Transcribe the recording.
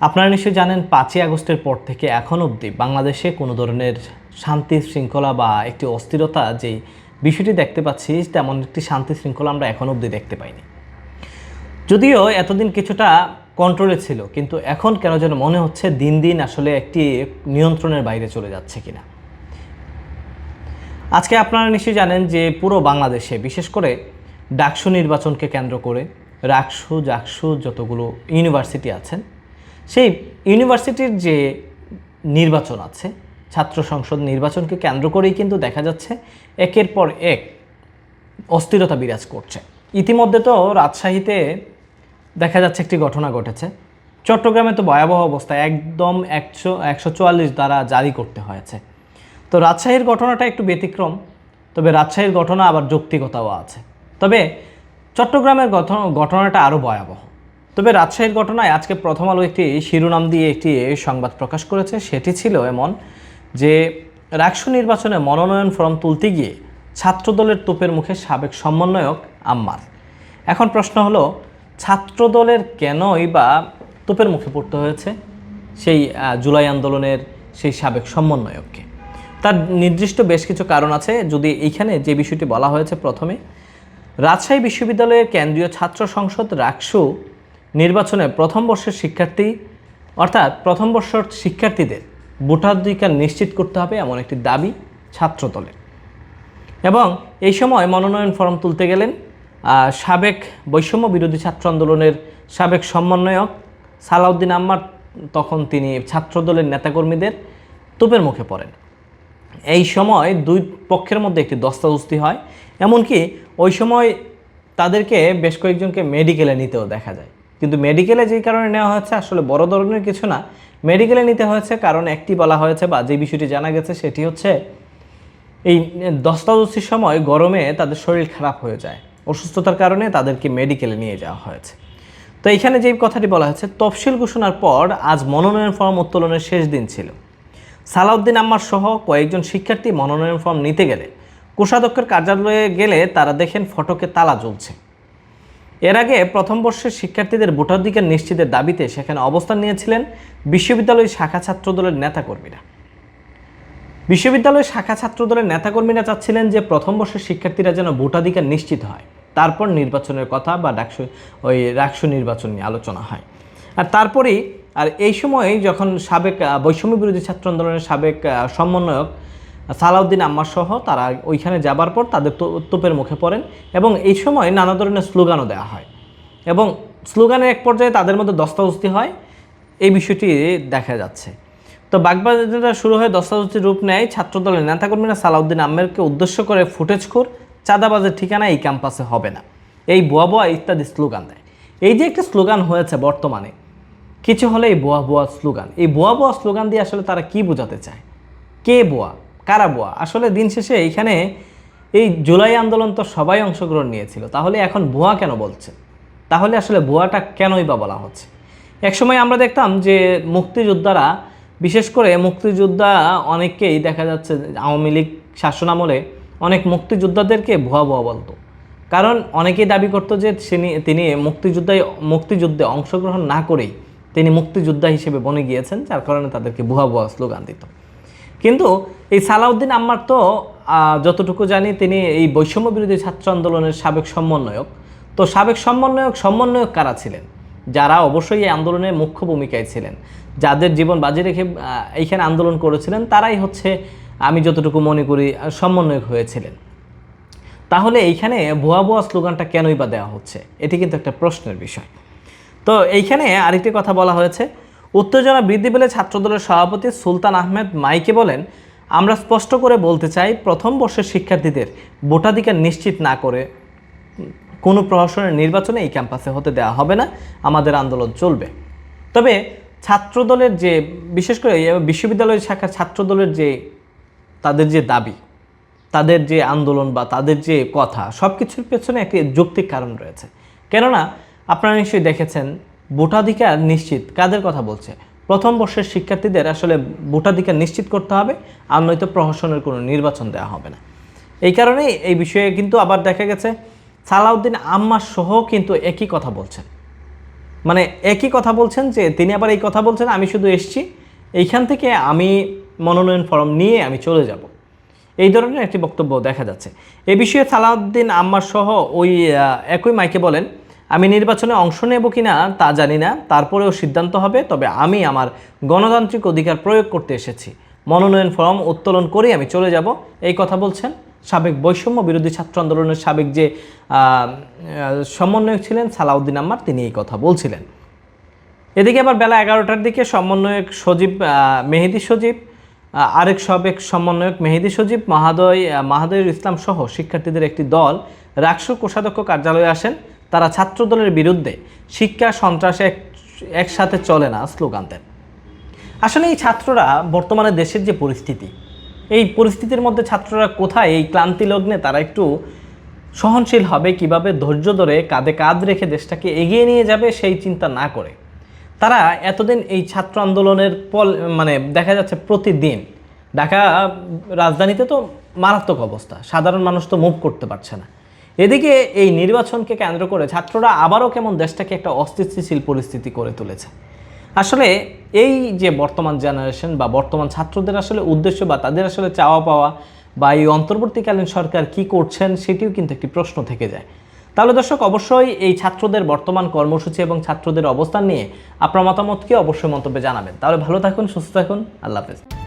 আপনারা নিশ্চয়ই জানেন, পাঁচই আগস্টের পর থেকে এখন অবধি বাংলাদেশে কোনো ধরনের শান্তি শৃঙ্খলা বা একটি অস্থিরতা যেই বিষয়টি দেখতে পাচ্ছি, তেমন একটি শান্তি শৃঙ্খলা আমরা এখন অবধি দেখতে পাইনি। যদিও এতদিন কিছুটা কন্ট্রোলে ছিল, কিন্তু এখন কেন যেন মনে হচ্ছে দিন দিন আসলে একটি নিয়ন্ত্রণের বাইরে চলে যাচ্ছে কিনা। আজকে আপনারা নিশ্চয়ই জানেন যে পুরো বাংলাদেশে, বিশেষ করে ডাকসু নির্বাচনকে কেন্দ্র করে, রাকসু, জাকসু যতগুলো ইউনিভার্সিটি আছেন সেই ইউনিভার্সিটির যে নির্বাচন আছে, ছাত্র সংসদ নির্বাচনকে কেন্দ্র করেই কিন্তু দেখা যাচ্ছে একের পর এক অস্থিরতা বিরাজ করছে। ইতিমধ্যে তো রাজশাহীতে দেখা যাচ্ছে একটি ঘটনা ঘটেছে। চট্টগ্রামে তো ভয়াবহ অবস্থা, একদম একশো একশো চুয়াল্লিশ দ্বারা জারি করতে হয়েছে। তো রাজশাহীর ঘটনাটা একটু ব্যতিক্রম, তবে রাজশাহীর ঘটনা আবার যৌক্তিকতাও আছে। তবে চট্টগ্রামের ঘটনাটা আরও ভয়াবহ। তবে রাজশাহীর ঘটনায় আজকে প্রথম আলো একটি শিরোনাম দিয়ে একটি সংবাদ প্রকাশ করেছে। সেটি ছিল এমন যে, রাকসু নির্বাচনে মনোনয়ন ফর্ম তুলতে গিয়ে ছাত্রদলের তোপের মুখে সাবেক সমন্বয়ক আম্মার। এখন প্রশ্ন হলো, ছাত্রদলের কেনই বা তোপের মুখে পড়তে হয়েছে সেই জুলাই আন্দোলনের সেই সাবেক সমন্বয়ককে? তার নির্দিষ্ট বেশ কিছু কারণ আছে। যদি এইখানে যে বিষয়টি বলা হয়েছে প্রথমে, রাজশাহী বিশ্ববিদ্যালয়ের কেন্দ্রীয় ছাত্র সংসদ রাকসু নির্বাচনে প্রথম বর্ষের শিক্ষার্থী, অর্থাৎ প্রথম বর্ষের শিক্ষার্থীদের ভোটাধিকার নিশ্চিত করতে হবে এমন একটি দাবি ছাত্রদলের এবং এই সময় মনোনয়ন ফর্ম তুলতে গেলেন সাবেক বৈষম্য বিরোধী ছাত্র আন্দোলনের সাবেক সমন্বয়ক সালাউদ্দিন আম্মার, তখন তিনি ছাত্রদলের নেতাকর্মীদের তোপের মুখে পড়েন। এই সময় দুই পক্ষের মধ্যে একটি দস্তাদস্তি হয়, এমনকি ওই সময় তাদেরকে বেশ কয়েকজনকে মেডিকেলে নিতেও দেখা যায়। কিন্তু মেডিকেলে যেই কারণে নেওয়া হয়েছে আসলে বড় ধরনের কিছু না। মেডিকেলে নিতে হয়েছে কারণ একটি বলা হয়েছে বা যে বিষয়টি জানা গেছে সেটি হচ্ছে এই দস্তাদস্তির সময় গরমে তাদের শরীর খারাপ হয়ে যায়। অসুস্থতার কারণে তাদেরকে মেডিকেলে নিয়ে যাওয়া হয়েছে। তো এখানে যে কথাটি বলা হয়েছে, তফসিল ঘোষণার পর আজ মনোনয়ন ফর্ম উত্তোলনের শেষ দিন ছিল। সালাউদ্দিন আম্মার সহ কয়েকজন শিক্ষার্থী মনোনয়ন ফর্ম নিতে গেলে কোষাধ্যক্ষের কার্যালয়ে গেলে তারা দেখেন ফটকে তালা জ্বলছে। এর আগে প্রথম বর্ষের শিক্ষার্থীদের ভোটাধিকার নিশ্চিতের দাবিতে সেখানে অবস্থান নিয়েছিলেন বিশ্ববিদ্যালয় শাখা ছাত্রদলের নেতাকর্মীরা। বিশ্ববিদ্যালয়ের শাখা ছাত্রদলের নেতাকর্মীরা চাচ্ছিলেন যে প্রথম বর্ষের শিক্ষার্থীরা যেন ভোটাধিকার নিশ্চিত হয়। তারপর নির্বাচনের কথা বা ডাকসু, ওই রাকসু নির্বাচন নিয়ে আলোচনা হয়। আর তারপরেই, আর এই সময়ে যখন সাবেক বৈষম্য বিরোধী ছাত্র আন্দোলনের সাবেক সমন্বয়ক সালাউদ্দিন আম্মার সহ তারা ওইখানে যাবার পর তাদের তোপের মুখে পড়েন এবং এই সময় নানা ধরনের স্লোগানও দেওয়া হয়। এবং স্লোগানের এক পর্যায়ে তাদের মধ্যে দস্তাদস্তি হয়। এই বিষয়টি দেখা যাচ্ছে। তো বাগবাজারটা শুরু হয়ে দস্তাদস্তির রূপ নেয় ছাত্রদলের নেতাকর্মীরা সালাউদ্দিন আম্মেরকে উদ্দেশ্য করে ফুটেজখোর চাঁদাবাজের ঠিকানা এই ক্যাম্পাসে হবে না। এই বোয়া বোয়া ইত্যাদি স্লোগান দেয়। এই যে একটা স্লোগান হয়েছে বর্তমানে, কিছু হলে এই বোয়া বোয়া স্লোগান। এই বোয়া বোয়া স্লোগান দিয়ে আসলে তারা কি বোঝাতে চায়? কে বোয়া কারা বোয়া আসলে দিন শেষে এইখানে এই জুলাই আন্দোলন তো সবাই অংশগ্রহণ নিয়েছিল। তাহলে এখন ভুয়া কেন বলছে? তাহলে আসলে ভুয়াটা কেনই বা বলা হচ্ছে? একসময় আমরা দেখতাম যে মুক্তিযোদ্ধারা, বিশেষ করে মুক্তিযোদ্ধা অনেককেই দেখা যাচ্ছে আওয়ামী লীগ শাসনামলে অনেক মুক্তিযোদ্ধাদেরকে ভুয়া ভুয়া বলতো। কারণ অনেকেই দাবি করতো যে তিনি মুক্তিযোদ্ধায় মুক্তিযুদ্ধে অংশগ্রহণ না করেই তিনি মুক্তিযোদ্ধা হিসেবে বনে গিয়েছেন, যার কারণে তাদেরকে ভুয়া ভুয়া স্লোগান দিত। কিন্তু এই সালাউদ্দিন আম্মার তো যতটুকু জানি তিনি এই বৈষম্য বিরোধী ছাত্র আন্দোলনের সাবেক সমন্বয়ক। তো সাবেক সমন্বয়ক সমন্বয়ক কারা ছিলেন? যারা অবশ্যই এই আন্দোলনে মুখ্য ভূমিকায় ছিলেন। যাদের জীবন বাজি রেখে এইখানে আন্দোলন করেছিলেন, তারাই হচ্ছে, আমি যতটুকু মনে করি সমন্বয়ক হয়েছিলেন। তাহলে এইখানে ভুয়া ভুয়া স্লোগানটা কেনই বা দেওয়া হচ্ছে? এটি কিন্তু একটা প্রশ্নের বিষয়। তো এইখানে আরেকটি কথা বলা হয়েছে উত্তেজনা বৃদ্ধি পেলে ছাত্রদলের সভাপতি সুলতান আহমেদ মাইকে বলেন, আমরা স্পষ্ট করে বলতে চাই, প্রথম বর্ষের শিক্ষার্থীদের ভোটাধিকার নিশ্চিত না করে কোনো প্রশাসনের নির্বাচনে এই ক্যাম্পাসে হতে দেওয়া হবে না, আমাদের আন্দোলন চলবে। তবে ছাত্রদলের যে, বিশেষ করে বিশ্ববিদ্যালয় শাখার ছাত্রদলের যে, তাদের যে দাবি, তাদের যে আন্দোলন বা তাদের যে কথা সব কিছুর পেছনে একটি যৌক্তিক কারণ রয়েছে। কেননা, আপনারা নিশ্চয়ই দেখেছেন ভোটাধিকার নিশ্চিত কাদের কথা বলছে? প্রথম বর্ষের শিক্ষার্থীদের আসলে ভোটাধিকার নিশ্চিত করতে হবে, আর নয়তো প্রহসনের কোনো নির্বাচন দেওয়া হবে না। এই কারণেই এই বিষয়ে কিন্তু আবার দেখা গেছে, সালাউদ্দিন আম্মা সহ কিন্তু একই কথা বলছেন। মানে একই কথা বলছেন যে তিনি আবার এই কথা বলছেন, আমি শুধু এসছি, এইখান থেকে আমি মনোনয়ন ফর্ম নিয়ে আমি চলে যাব। এই ধরনের একটি বক্তব্য দেখা যাচ্ছে। এ বিষয়ে সালাউদ্দিন আম্মার সহ ওই একই মাইকে বলেন আমি নির্বাচনে অংশ নেব কি না তা জানি না। তারপরেও সিদ্ধান্ত হবে তবে আমি আমার গণতান্ত্রিক অধিকার প্রয়োগ করতে এসেছি। মনোনয়ন ফর্ম উত্তোলন করেই আমি চলে যাব। এই কথা বলছেন সাবেক বৈষম্য বিরোধী ছাত্র আন্দোলনের সাবেক যে সমন্বয়ক ছিলেন সালাউদ্দিন আম্মার তিনি এই কথা বলছিলেন। এদিকে আবার বেলা এগারোটার দিকে সমন্বয়ক সজীব মেহেদি সজীব আরেক সাবেক সমন্বয়ক মেহেদি সজীব মাহাদয় আহ, মাহাদয়ুল ইসলাম সহ শিক্ষার্থীদের একটি দল রাকসু কোষাধ্যক্ষ কার্যালয়ে আসেন। তারা ছাত্রদলের বিরুদ্ধে শিক্ষা সন্ত্রাসে এক- একসাথে চলে না স্লোগান দেন আসলে এই ছাত্ররা বর্তমানে দেশের যে পরিস্থিতি, এই পরিস্থিতির মধ্যে ছাত্ররা কোথায়, এই ক্লান্তি লগ্নে তারা একটু সহনশীল হবে কীভাবে, ধৈর্য ধরে কাঁধে কাঁধ রেখে দেশটাকে এগিয়ে নিয়ে যাবে সেই চিন্তা না করে। তারা এতদিন এই ছাত্র আন্দোলনের পল মানে দেখা যাচ্ছে প্রতিদিন, ঢাকা রাজধানীতে তো মারাত্মক অবস্থা, সাধারণ মানুষ তো মুভ করতে পারছে না। এদিকে এই নির্বাচনকে কেন্দ্র করে ছাত্ররা আবারও কেমন দেশটাকে একটা অস্থিতিশীল পরিস্থিতি করে তুলেছে? আসলে এই যে বর্তমান জেনারেশন বা বর্তমান ছাত্রদের আসলে উদ্দেশ্য বা তাদের আসলে চাওয়া পাওয়া বা এই অন্তর্বর্তীকালীন সরকার কি করছেন সেটিও কিন্তু একটি প্রশ্ন থেকে যায়। তাহলে দর্শক, অবশ্যই এই ছাত্রদের বর্তমান কর্মসূচি এবং ছাত্রদের অবস্থান নিয়ে আপনার মতামতকে অবশ্যই মন্তব্যে জানাবেন। তাহলে ভালো থাকুন, সুস্থ থাকুন, আল্লাহ হাফেজ।